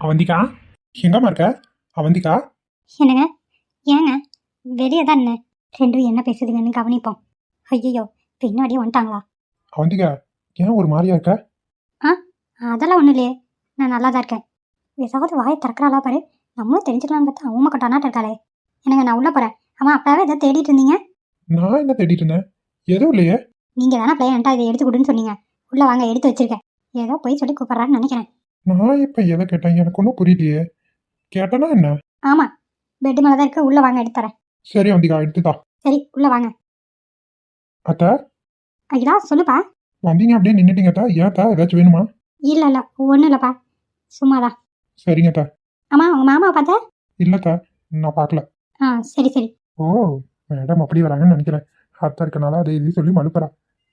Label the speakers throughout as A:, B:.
A: அவந்திகா எங்கம்மா இருக்க? அவந்திகா?
B: என்னங்க? ஏங்க? வெளியே தான் என்ன ரெண்டும் என்ன பேசுதுங்கன்னு கவனிப்போம். ஐயோ பின்னாடியே வந்துட்டாங்களா?
A: அவந்திகா ஏன் ஒரு மாதிரியா இருக்க?
B: அதெல்லாம் ஒன்றும் இல்லையே. நான் நல்லா தான் இருக்கேன். ஏதாவது வாயை திறக்கிறாளா பாரு. நம்மளும் தெரிஞ்சுக்கலாம்னு பார்த்தா அவங்க கொட்டானாட்ட இருக்காளே. என்னங்க நான் உள்ள போகிறேன் ஆமாம் அப்பவே ஏதாவது தேடிட்டு இருந்தீங்க?
A: நான் என்ன தேடிட்டு இருந்தேன்? எதுவும் இல்லையே.
B: நீங்கள் தானே பிள்ளையன்ட்டா இதை எடுத்து கொடுன்னு சொன்னீங்க. உள்ளே வாங்க எடுத்து வச்சிருக்கேன். ஏதோ போய் சொல்லி கூப்பிட்றான்னு நினைக்கிறேன்.
A: நான் இப்ப எதை கேட்டேன்? எனக்கு ஒன்றும் புரியலையே. கேட்டனா என்ன?
B: ஆமாம் பெட்டு மேலே தான் இருக்கு. உள்ளே வாங்க எடுத்து தரேன்.
A: சரி அவந்திகா எடுத்துதா
B: சரி உள்ளே வாங்க.
A: அத்தா?
B: ஐயா சொல்லுப்பா.
A: வந்தீங்க அப்படியே நின்னுட்டீங்க அத்தா. ஏதாச்சும் வேணுமா?
B: இல்லை இல்லை. ஒன்றும் இல்லைப்பா. சும்மாதான்.
A: சரிங்க அத்தா
B: ஆமாம் உங்கள் மாமாவை பார்த்தா?
A: இல்லத்தா நான் பார்க்கல.
B: ஆ சரி சரி.
A: ஓ மேடம் அப்படி வராங்கன்னு நினைக்கிறேன். அத்தா இருக்கனால அதை இது சொல்லி மழுப்புறா.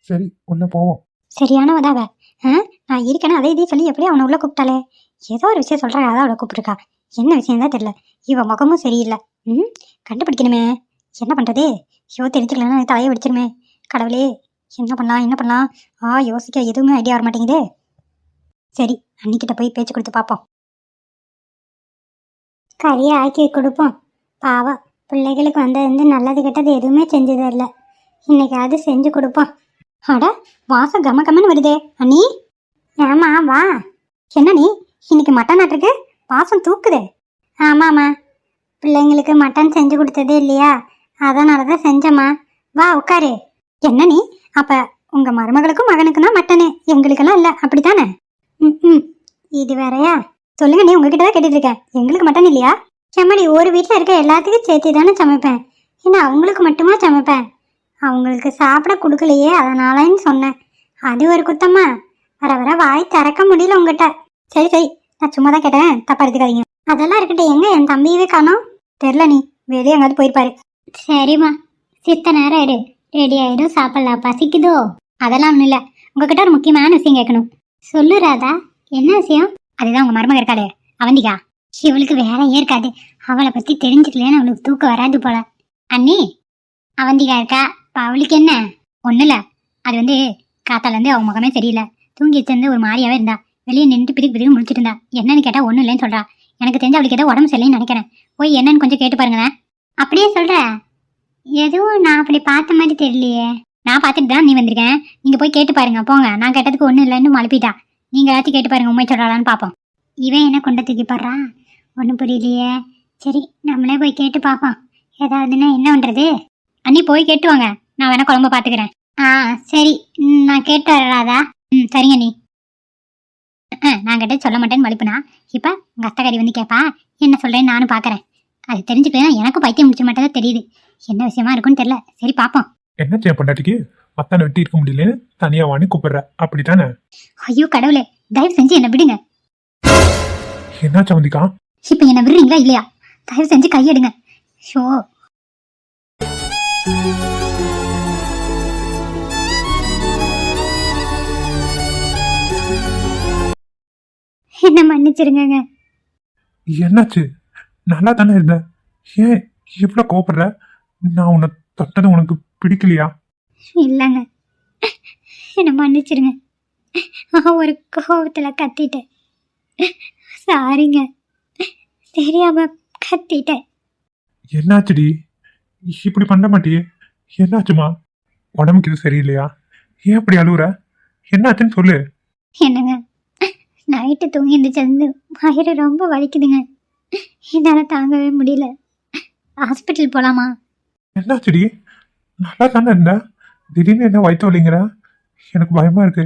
A: சரி உள்ள போவோம்.
B: சரியானவதா அவ? ஆ நான் இருக்கேன்னு அதை இதையும் சொல்லி எப்படி அவனை உள்ள கூப்பிட்டாலே? ஏதோ ஒரு விஷயம் சொல்றா அதான் அவளை கூப்பிட்டுருக்கா. என்ன விஷயம் தான் தெரியல. இவ முகமும் சரியில்லை. ம் கண்டுபிடிக்கணுமே. என்ன பண்றது? ஐயோ தெரிஞ்சுக்கலன்னா தலையை வெடிச்சிருமே. கடவுளே என்ன பண்ணலாம் என்ன பண்ணலாம்? ஆ யோசிக்க எதுவுமே ஐடியா வர மாட்டேங்குதே. சரி அன்னிக்கிட்ட போய் பேச்சு கொடுத்து பார்ப்போம். கறியை ஆக்கி கொடுப்போம். பாவம் பிள்ளைகளுக்கு வந்தது நல்லது கெட்டது எதுவுமே செஞ்சது இல்லை. இன்னைக்காவது செஞ்சு கொடுப்போம். அட வாசம் கம கமன்னு வருதே அண்ணி. ஆமா வா. என்ன நீ? இன்னைக்கு மட்டன் ஆட்டுருக்கு வாசம் தூக்குதே. ஆமாம்மா. பிள்ளைங்களுக்கு மட்டன் செஞ்சு கொடுத்ததே இல்லையா? அதனால தான் செஞ்சம்மா. வா உட்காரு. என்ன நீ? அப்போ உங்கள் மருமகளுக்கும் மகனுக்கும் தான் மட்டனு எங்களுக்கெல்லாம் இல்லை. அப்படித்தானே? ம் ம். இது வேறையா? சொல்லுங்க நீ உங்ககிட்ட தான் கேட்டுட்டு இருக்கேன் எங்களுக்கு மட்டன் இல்லையா? செம்மடி ஒரு வீட்டில் இருக்க எல்லாத்துக்கும் சேர்த்து தானே சமைப்பேன். ஏன்னா அவங்களுக்கு மட்டுமா சமைப்பேன்? அவங்களுக்கு சாப்பிட கொடுக்கலையே அதனாலன்னு சொன்னேன். அது ஒரு குத்தம்மா வர வர வாய் திறக்க முடியல உங்ககிட்ட. சரி சரி நான் சும்மா தான் கேட்டேன். தப்பா எடுத்துக்காதீங்க. அதெல்லாம் இருக்கட்டும். எங்க என் தம்பியவே காணோம்? தெரில நீ. வெளியே எங்காவது போயிருப்பாரு. சரிம்மா. சித்த நேரம் இரு ரெடி ஆயிடும். சாப்பிடலாம் பசிக்குதோ அதெல்லாம் ஒன்றும் இல்லை. உங்ககிட்ட ஒரு முக்கியமான விஷயம் கேட்கணும். சொல்லு ராதா. என்ன விஷயம்? அதுதான் உங்க மருமக இருக்காளே அவந்திகா. இவளுக்கு வேலை ஏற்காது அவளை பத்தி தெரிஞ்சுக்கலன்னு அவளுக்கு தூக்கம் வராது போல. அண்ணி அவந்திகா இருக்கா? இப்போ அவளுக்கு என்ன? ஒன்றும் இல்லை. அது வந்து காத்தாலேருந்து அவன் முகமே சரியில்லை. தூங்கி வச்சிருந்து ஒரு மாதிரியாவே இருந்தா. வெளியே நின்று பிரிக்கு பிரிவு முடிச்சிட்டு இருந்தா. என்னன்னு கேட்டால் ஒன்றும் இல்லைன்னு சொல்றா. எனக்கு தெரிஞ்சு அவளுக்கு ஏதோ உடம்பு சரியில்லைன்னு நினைக்கிறேன். போய் என்னன்னு கொஞ்சம் கேட்டு பாருங்களேன் அப்படியே சொல்ற. எதுவும் நான் அப்படி பார்த்த மாதிரி தெரியலையே. நான் பார்த்துட்டு தான் நீ வந்திருக்கேன். நீங்கள் போய் கேட்டு பாருங்க. போங்க. நான் கேட்டதுக்கு ஒன்றும் இல்லைன்னு மழுப்பிட்டா. நீங்கள் ஏதாச்சும் கேட்டு பாருங்க உண்மை சொல்கிறாளான்னு பார்ப்போம் இவன் என்ன கொண்ட தூக்கி போடுறா? ஒன்றும் புரியலையே. சரி நம்மளே போய் கேட்டு பார்ப்போம் ஏதாவதுன்னா என்ன பண்ணுறது அண்ணி போய் கேட்டு வாங்க. நான் வேணா குழம்பு பார்த்துக்கிறேன் ஆ சரி. நான் கேட்டு வரலாதா ம் சரிங்க நீ நான் கிட்ட சொல்ல மாட்டேன்னு மலிப்புனா இப்போ உங்கள் அத்தகாரி வந்து கேட்பா என்ன சொல்கிறேன்னு நானும் பார்க்குறேன் அது தெரிஞ்சுக்கலாம் எனக்கும் பைத்தியம் முடிச்ச மாட்டேதான் தெரியுது. என்ன விஷயமா இருக்குன்னு தெரியல. சரி பார்ப்போம்
A: என்ன செய்ய பொண்டாட்டிக்கு? அத்தானை வெட்டி இருக்க முடியலன்னு தனியா வாணி கூப்பிடுற. அப்படித்தானே?
B: ஐயோ கடவுளே தயவு செஞ்சு என்னை விடுங்க.
A: என்னாச்சு அவந்திகா
B: இப்போ என்னை விடுறீங்களா இல்லையா? தயவு செஞ்சு கையெடுங்க. ஷோ. என்ன மன்னிச்சிருங்கங்க.
A: என்னாச்சு? நல்லா தானே இருந்த? ஏன் இவ்வளோ கோபப்படுற நான் உன்னை தொட்டது உனக்கு பிடிக்கலையா?
B: இல்லைங்க. என்னை மன்னிச்சிருங்க. ஒரு கோவத்தில் கத்திட்டேன். சாரிங்க. தெரியாம கத்திட்டேன்.
A: என்னாச்சுடி? இப்படி பண்ண மாட்டியே? என்னாச்சுமா? உடம்புக்கு இது சரியில்லையா? ஏன் இப்படி அழுகுற என்னாச்சுன்னு சொல்லு.
B: என்னங்க? நைட்டு தூங்கி இருந்துச்சு வயிறு ரொம்ப வலிக்குதுங்க. என்னால் தாங்கவே முடியல. ஹாஸ்பிட்டல் போகலாமா
A: என்னாச்சுடி? நல்லா தானே இருந்த? திடீர்னு என்ன வயிற்று வலிங்கிற எனக்கு பயமா இருக்கு.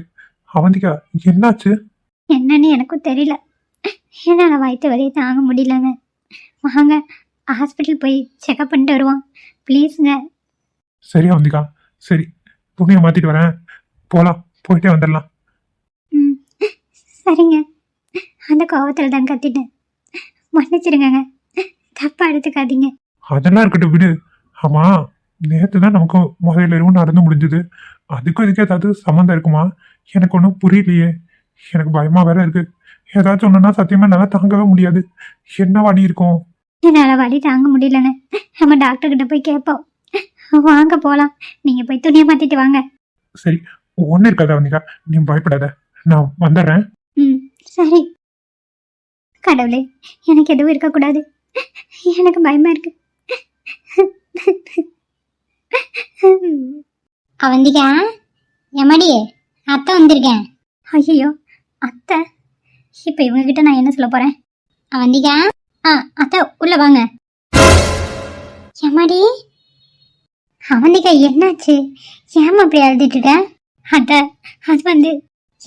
A: அவந்திகா என்னாச்சு?
B: என்னன்னு எனக்கும் தெரியல. என்னால் வயிற்று வலியை தாங்க முடியலங்க. வாங்க ஹாஸ்பிட்டல் போய் செக்அப் பண்ணிட்டு வருவோம். ப்ளீஸுங்க
A: சரி அவந்திகா. சரி துணியை மாத்திட்டு வரேன். போலாம் போயிட்டே வந்துடலாம்.
B: ம் சரிங்க. அந்த கோவத்தில் தான் கத்திட்டேன். மன்னிச்சிருங்கங்க தப்பா எடுத்துக்காதீங்க.
A: அதெல்லாம் இருக்கட்டும் விடு. ஆமா நேத்து தான் நமக்கு முதல்ல இரவு நடந்து முடிஞ்சது. அதுக்கும் இதுக்கு ஏதாவது சம்மந்தம் இருக்குமா? எனக்கு ஒன்றும் புரியலையே. எனக்கு பயமா வேற இருக்கு. ஏதாச்சும் ஒண்ணுன்னா சத்தியமா என்னால தாங்கவே முடியாது. என்ன வலி இருக்கும்?
B: என்னால் வலி தாங்க முடியலன்னு. நம்ம டாக்டர் கிட்ட போய் கேட்போம். வாங்க போகலாம் நீங்கள் போய் துணியை மாற்றிட்டு வாங்க.
A: சரி ஒண்ணு இருக்காத வந்திகா நீ பயப்படாத. நான் வந்துடுறேன்.
B: ம் சரி. கடவுளே எனக்கு எதுவும் இருக்கக்கூடாது. எனக்கு பயமா இருக்கு. அவந்திகா எமடி அத்தை வந்திருக்கேன் ஐயோ அத்தை. இப்போ இவங்ககிட்ட நான் என்ன சொல்ல போறேன்? அவந்திகா ஆ அத்தை உள்ள வாங்க. எமடி அவந்திகா என்னாச்சு? ஏமா அப்படி அழுதுட்டு இருக்க? அத்தை அது வந்து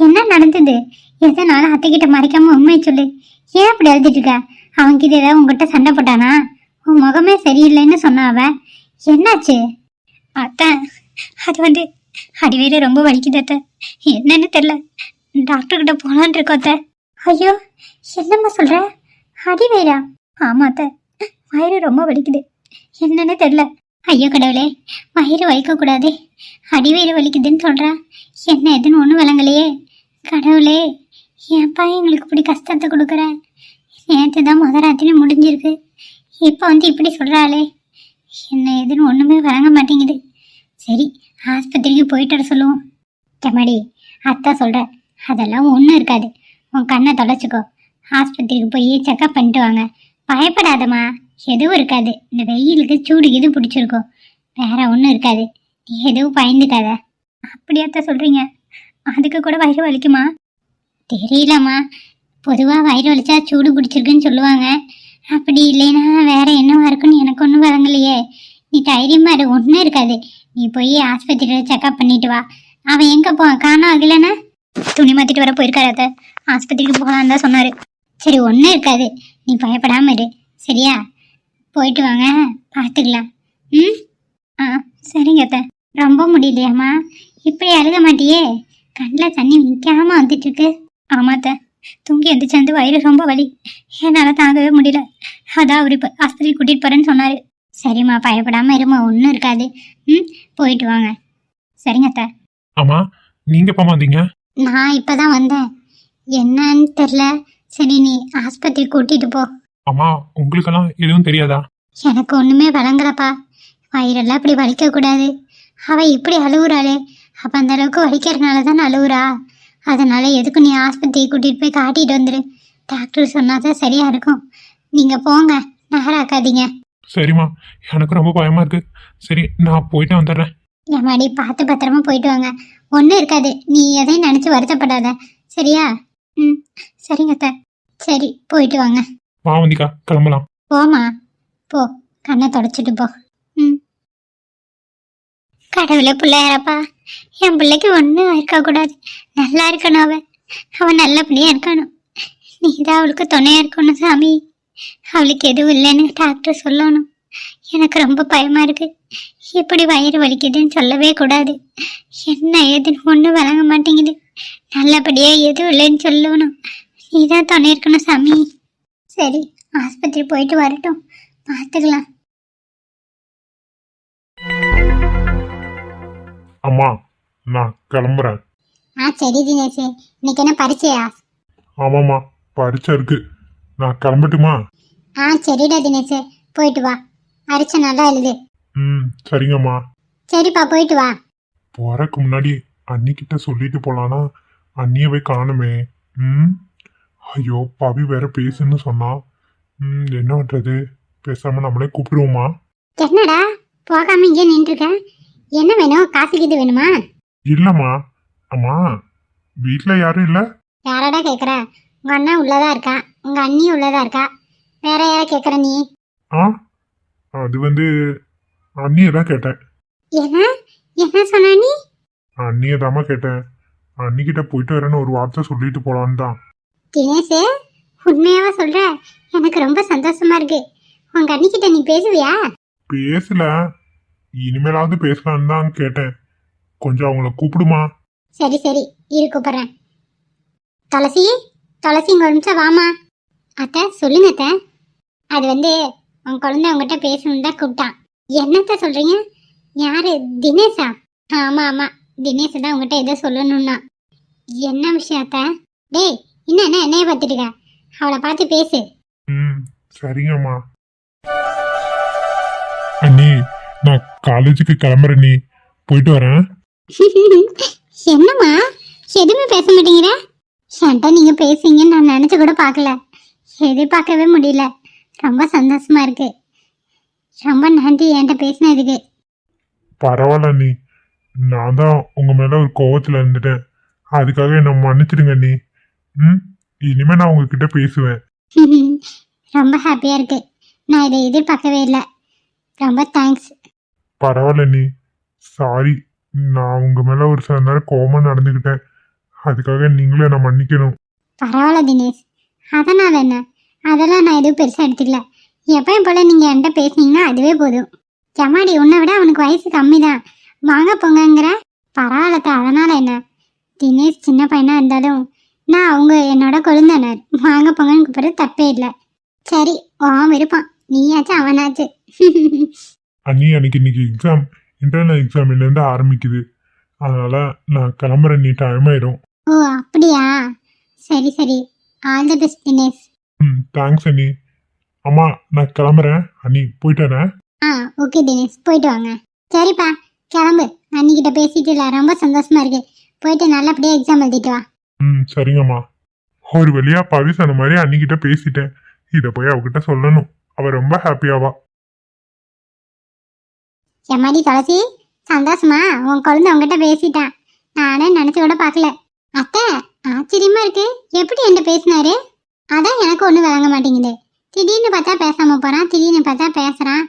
B: என்ன நடந்தது? எதனால அத்தைக்கிட்ட மறைக்காம உண்மையை சொல்லு? ஏன் அப்படி அழுதுட்டு இருக்க? அவன்கிட்ட ஏதாவது உங்ககிட்ட சண்டை போட்டானா? உன் முகமே சரியில்லைன்னு சொன்ன அவ. என்னாச்சு? அத்தை அது வந்து அடிவேறு ரொம்ப வலிக்குது அத்தை. என்னன்னு தெரியல. டாக்டர் கிட்ட போலான் இருக்கோம் அத்தை. ஐயோ என்னம்மா சொல்ற? அடிவேரா? ஆமா அத்தை. வயிறு ரொம்ப வலிக்குது. என்னன்னு தெரியல. ஐயோ கடவுளே வயிறு வலிக்கக்கூடாது அடிவேறு வலிக்குதுன்னு சொல்கிறா என்ன எதுன்னு ஒன்றும் விளங்கலையே. கடவுளே ஏன்ப்பா எங்களுக்கு இப்படி கஷ்டத்தை கொடுக்குற? நேற்று தான் முத ராத்திரி முடிஞ்சிருக்கு. இப்போ வந்து இப்படி சொல்கிறாளே என்ன எதுன்னு ஒன்றுமே வழங்க மாட்டேங்குது. சரி ஆஸ்பத்திரிக்கு போயிட்டு வர சொல்லுவோம். டெமடி அத்தா சொல்கிறேன் அதெல்லாம் ஒன்றும் இருக்காது. உன் கண்ணை தொலைச்சிக்கோ ஆஸ்பத்திரிக்கு போய் செக்கப் பண்ணிட்டு வாங்க. பயப்படாதம்மா எதுவும் இருக்காது. இந்த வெயிலுக்கு சூடு இது பிடிச்சிருக்கோம் வேற ஒன்றும் இருக்காது. நீ எதுவும் பயந்துக்காத. அப்படியாத்த சொல்கிறீங்க அதுக்கு கூட வயிறு வலிக்குமா? தெரியலம்மா. பொதுவாக வயிறு வலிச்சா சூடு பிடிச்சிருக்குன்னு சொல்லுவாங்க. அப்படி இல்லைன்னா வேற என்னவா இருக்குன்னு எனக்கு ஒன்றும் வழங்கலையே. நீ தைரியமா இரு ஒன்றும் இருக்காது. நீ போய் ஆஸ்பத்திரியில் செக்அப் பண்ணிட்டு வா. அவன் எங்கே போவான்? காணோம் ஆகலண்ணா துணி மாற்றிட்டு வர போயிருக்காரு அத்தை. ஆஸ்பத்திரிக்கு போகலான்னு தான் சொன்னார். சரி ஒன்றும் இருக்காது. நீ பயப்படாம இரு. சரியா? போயிட்டு வாங்க. பார்த்துக்கலாம் ம்? ஆ சரிங்க அத்தை. ரொம்ப முடியலையாம்மா? இப்படி அழுக மாட்டியே. கண்ணில் தண்ணி நிற்காம வந்துட்டு இருக்கு. ஆமாத்த தூங்கி எந்திரிச்சு வந்து வயிறு ரொம்ப வலி. என்னால் தாங்கவே முடியல. அதான் அவர் இப்போ ஆஸ்பத்திரி கூட்டிகிட்டு போகிறேன்னு சொன்னார். சரிம்மா பயப்படாமல் இருமா ஒன்றும் இருக்காது. ம் போயிட்டு வாங்க. சரிங்க அத்தை.
A: ஆமா நீங்க எப்ப வந்தீங்க?
B: நான் இப்போ தான் வந்தேன். என்னன்னு தெரில சரி நீ ஆஸ்பத்திரி கூட்டிகிட்டு போ.
A: அம்மா உங்களுக்கெல்லாம் எதுவும் தெரியாதா?
B: எனக்கு ஒன்றுமே வழங்கலப்பா. வயிறெல்லாம் இப்படி வலிக்கக்கூடாது. அவள் இப்படி அழுகுறாளே அப்போ அந்த அளவுக்கு வலிக்கிறதுனால தான் அழுகுறா அதனால எதுக்கு நீ ஆஸ்பத்திரி கூட்டிகிட்டு போய் காட்டிட்டு வந்துரு? டாக்டர் சொன்னால் தான் சரியாக இருக்கும். நீங்கள் போங்க நகராக்காதீங்க.
A: சரிம்மா எனக்கு ரொம்ப பயமா இருக்கு. சரி நான் போயிட்டு வந்துடுறேன்.
B: எம்மாடி பார்த்து பத்திரமா போயிட்டு வாங்க. ஒன்றும் இருக்காது. நீ எதையும் நினச்சி வருத்தப்படாத. சரியா? ம் சரிங்க அத்தை. சரி போயிட்டு வாங்க.
A: வா வந்திகா கிளம்பலாம்.
B: போமா போ கண்ணை தொடச்சிட்டு போ. கடவுளே பிள்ளையாரப்பா. என் பிள்ளைக்கு ஒன்றும் இருக்கக்கூடாது நல்லா இருக்கணும் அவன் அவன் நல்லபடியாக இருக்கணும். நீ தான் அவளுக்கு துணையாக இருக்கணும் சாமி. அவளுக்கு எதுவும் இல்லைன்னு டாக்டர் சொல்லணும். எனக்கு ரொம்ப பயமாக இருக்கு. இப்படி வயிறு வலிக்குதுன்னு சொல்லவே கூடாது. என்ன ஏதுன்னு ஒன்றும் வழங்க மாட்டேங்குது. நல்லபடியாக எதுவும் இல்லைன்னு சொல்லணும். நீ தான் துணை இருக்கணும் சாமி. சரி ஆஸ்பத்திரி போயிட்டு வரட்டும். பார்த்துக்கலாம்.
A: அம்மா நான் கிளம்புறேன்.
B: ஆ சரி தினேஷ். இன்னைக்கு என்ன பரிச்சையா
A: ஆமாம்மா பரீட்சை இருக்கு. நான் கிளம்பட்டுமா?
B: ஆ சரிடா தினேஷ். போயிட்டு வா. அரிச்சை நல்லா எழுது.
A: ம் சரிங்கம்மா.
B: சரிப்பா போயிட்டு வா.
A: போறதுக்கு முன்னாடி அண்ணிக்கிட்ட சொல்லிட்டு போலானா அண்ணியவே காணுமே. ம்? ஐயோ பவி வேற பேசுன்னு சொன்னா. ம் என்ன பண்றது? பேசாம நம்மளே கூப்பிடுவோமா?
B: என்னடா? போகாம இங்கே நின்றுருக்க? என்ன வேணும்? காசு கீது வேணுமா?
A: இல்லம்மா. அம்மா வீட்ல யாரும் இல்ல?
B: யாரடா கேட்குற உங்க அண்ணன் உள்ளதா இருக்கா? உங்க அண்ணி உள்ளதா இருக்கா? வேற யாரை கேட்குற நீ?
A: ஆ அது வந்து அண்ணியை தான் கேட்டேன்.
B: என்ன? என்ன சொன்ன நீ?
A: அண்ணியை தாம்மா கேட்டேன். அண்ணிக்கிட்ட போயிட்டு வரேன்னு ஒரு வார்த்தை சொல்லிட்டு போலான்னு தான்.
B: தினேஷ் உண்மையாவா சொல்ற? எனக்கு ரொம்ப சந்தோஷமா இருக்கு. உங்க அண்ணிக்கிட்ட நீ பேசுவியா?
A: பேசல. இனிமேலாவது பேசலான்னு தான் கேட்டேன். கொஞ்சம் அவங்கள கூப்பிடுமா?
B: சரி சரி. இரு கூப்பிட்றேன். துளசி துளசி இங்கே ஒரு நிமிஷம் வாமா அத்தை சொல்லுங்க அத்தை. அது வந்து உன் குழந்தை உங்ககிட்ட பேசணும்னு தான் கூப்பிட்டான். என்னத்த சொல்றீங்க? யாரு? தினேஷா? ஆமா ஆமா. தினேஷ் தான் உங்ககிட்ட ஏதோ சொல்லணும்னா. என்ன விஷயம் அத்தை? டேய் இன்னும் என்ன என்னைய பார்த்துட்டு அவளை பார்த்து பேசு.
A: ம் சரிங்கம்மா. அண்ணி நான் காலேஜுக்கு கிளம்புறேன் நீ. போயிட்டு வரேன்.
B: என்னம்மா? எதுவுமே பேச மாட்டேங்கிற? என்கிட்ட நீங்க பேசுவீங்கன்னு நான் நினைச்சு கூட பார்க்கல. எதிர்பார்க்கவே முடியல. ரொம்ப சந்தோஷமா இருக்கு. ரொம்ப நன்றி என்கிட்ட பேசினதுக்கு.
A: பரவாயில்ல நீ. நான் தான் உங்க மேல ஒரு கோவத்துல இருந்துட்டேன். அதுக்காக என்ன மன்னிச்சிடுங்க நீ. ம்? இனிமே நான் உங்ககிட்ட பேசுவேன்.
B: ரொம்ப ஹாப்பியா இருக்கு. நான் இதை எதிர்பார்க்கவே இல்லை. ரொம்ப தேங்க்ஸ்
A: பரவாயில்ல நீ. சாரி நான் உங்க மேல ஒரு சில நேரம் கோமா நடந்துக்கிட்டேன் அதுக்காக நீங்களும் நான் மன்னிக்கணும்.
B: பரவாயில்ல தினேஷ். அதனால என்ன? அதெல்லாம் நான் எதுவும் பெருசாக எடுத்துக்கல. எப்பயும் போல நீங்கள் என்கிட்ட பேசுனீங்கன்னா அதுவே போதும். ஜமாடி உன்னை விட அவனுக்கு வயசு கம்மி தான் வாங்க போங்கங்கிற? பரவாயில்லத்த அதனால என்ன? தினேஷ் சின்ன பையனா இருந்தாலும் நான் அவங்க என்னோட கொழுந்தனர். வாங்க போங்கன்னு கூப்பிட்றது தப்பே இல்லை. சரி உன் விருப்பம். நீயாச்சும் அவனாச்சு
A: அண்ணி எனக்கு இன்னைக்கு எக்ஸாம் இன்டர்னல் எக்ஸாம் இருந்து ஆரம்பிக்குது. அதனால நான் கிளம்புறேன் நீ டைம் ஆயிடும்.
B: ஓ அப்படியா? சரி சரி. All the best Dinesh.
A: ம் தேங்க்ஸ் அண்ணி. அம்மா நான் கிளம்புறேன். அண்ணி போயிட்டு வரேன்.
B: ஆ ஓகே தினேஷ். போயிட்டு வாங்க. சரிப்பா கிளம்பு. அன்னிக்கிட்ட பேசிட்டு இல்லை ரொம்ப சந்தோஷமா இருக்கு. போயிட்டு நல்லபடியாக எக்ஸாம் எழுதிட்டு வா.
A: ம் சரிங்கம்மா. ஒரு வழியா பவி சொன்ன மாதிரி அன்னிக்கிட்ட பேசிட்டேன். இதை போய் அவகிட்ட சொல்லணும். அவ ரொம்ப ஹாப்பியாவா
B: எம்மாடி துளசி சந்தோஷமா? உன் குழந்தை உங்ககிட்ட பேசிட்டான். நானே நினச்சி கூட பார்க்கல. அத்தை ஆச்சரியமா இருக்கு. எப்படி என்கிட்ட பேசினாரு? அதான் எனக்கு ஒன்றும் விளங்க மாட்டேங்குது. திடீர்னு பார்த்தா பேசாம போறான் திடீர்னு பார்த்தா பேசுறான்.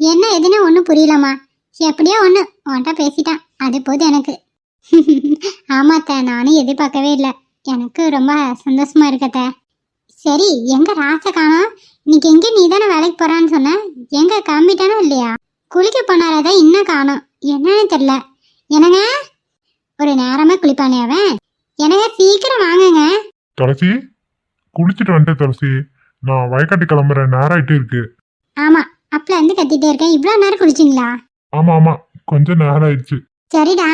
B: என்ன எதுன்னு ஒன்றும் புரியலம்மா. எப்படியோ ஒன்று உன்கிட்ட பேசிட்டான். அது போது எனக்கு. ஆமாத்த நானும் எதிர்பார்க்கவே இல்லை. எனக்கு ரொம்ப சந்தோஷமா இருக்கத்த சரி எங்க ராச காணும்? இன்னைக்கு எங்க நீ தானே வேலைக்கு போறான்னு சொன்ன? எங்க கிளம்பிட்டானோ இல்லையா? குளிக்க போனாரதா இன்னும் காணோம். என்னன்னு தெரியல. என்னங்க? ஒரு நேரமா குளிப்பானே அவன். என்னங்க சீக்கிரம் வாங்குங்க.
A: துளசி குளிச்சுட்டு வந்துட்டேன் துளசி. நான் வயக்காட்டு கிளம்புறேன் நேரம் ஆயிட்டு இருக்கு.
B: ஆமா அப்பல இருந்து கத்திட்டே இருக்கேன். இவ்வளவு நேரம் குளிச்சிங்களா?
A: ஆமா ஆமா கொஞ்சம் நேரம் ஆயிடுச்சு.
B: சரிடா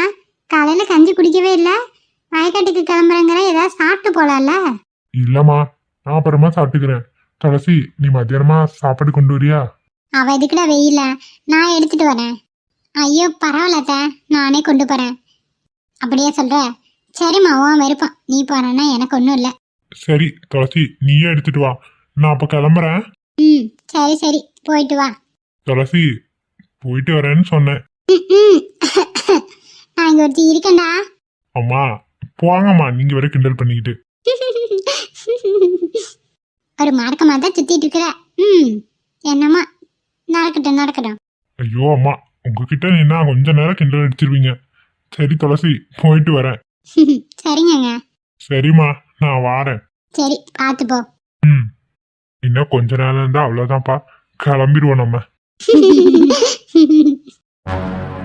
B: காலையில கஞ்சி குடிக்கவே இல்ல. வயக்காட்டுக்கு கிளம்புறேங்கிற ஏதாவது சாப்பிட்டு போலாம்ல?
A: இல்லம்மா நான் அப்புறமா சாப்பிட்டுக்கிறேன். துளசி நீ மத்தியானமா சாப்பாடு கொண்டு வரியா?
B: அவ எதுக்குடா வெயில நான் எடுத்துட்டு வரேன். ஐயோ பரவாயில்லத்த. நானே கொண்டு போறேன். அப்படியே சொல்ற. சரிம்மா உன் விருப்பம். நீ போறேன்னா எனக்கு ஒன்றும் இல்லை.
A: சரி துளசி நீயே எடுத்துட்டு வா. நான் அப்ப கிளம்புறேன்.
B: ம் சரி சரி. போயிட்டு வா.
A: துளசி போயிட்டு வரேன்னு சொன்னேன்.
B: ம், ம். நான் இங்க ஒருத்தி இருக்கேன்டா.
A: அம்மா போங்கம்மா. நீங்க வரை கிண்டல் பண்ணிக்கிட்டு.
B: ஒரு மார்க்கமாக தான் சுத்திட்டு இருக்கிற. ம் என்னம்மா? நடக்கட்டும் நடக்கட்டும்.
A: ஐயோ அம்மா உங்ககிட்ட நின்னா கொஞ்ச நேரம் கிண்டல் அடிச்சிருவீங்க. சரி துளசி போயிட்டு வரேன்.
B: சரிங்கங்க.
A: சரிம்மா நான் வாரேன்.
B: சரி பார்த்து போ.
A: ம். இன்னும் கொஞ்ச நேரம் இருந்தா அவ்வளவுதான்ப்பா. கிளம்பிடுவோம் நம்ம.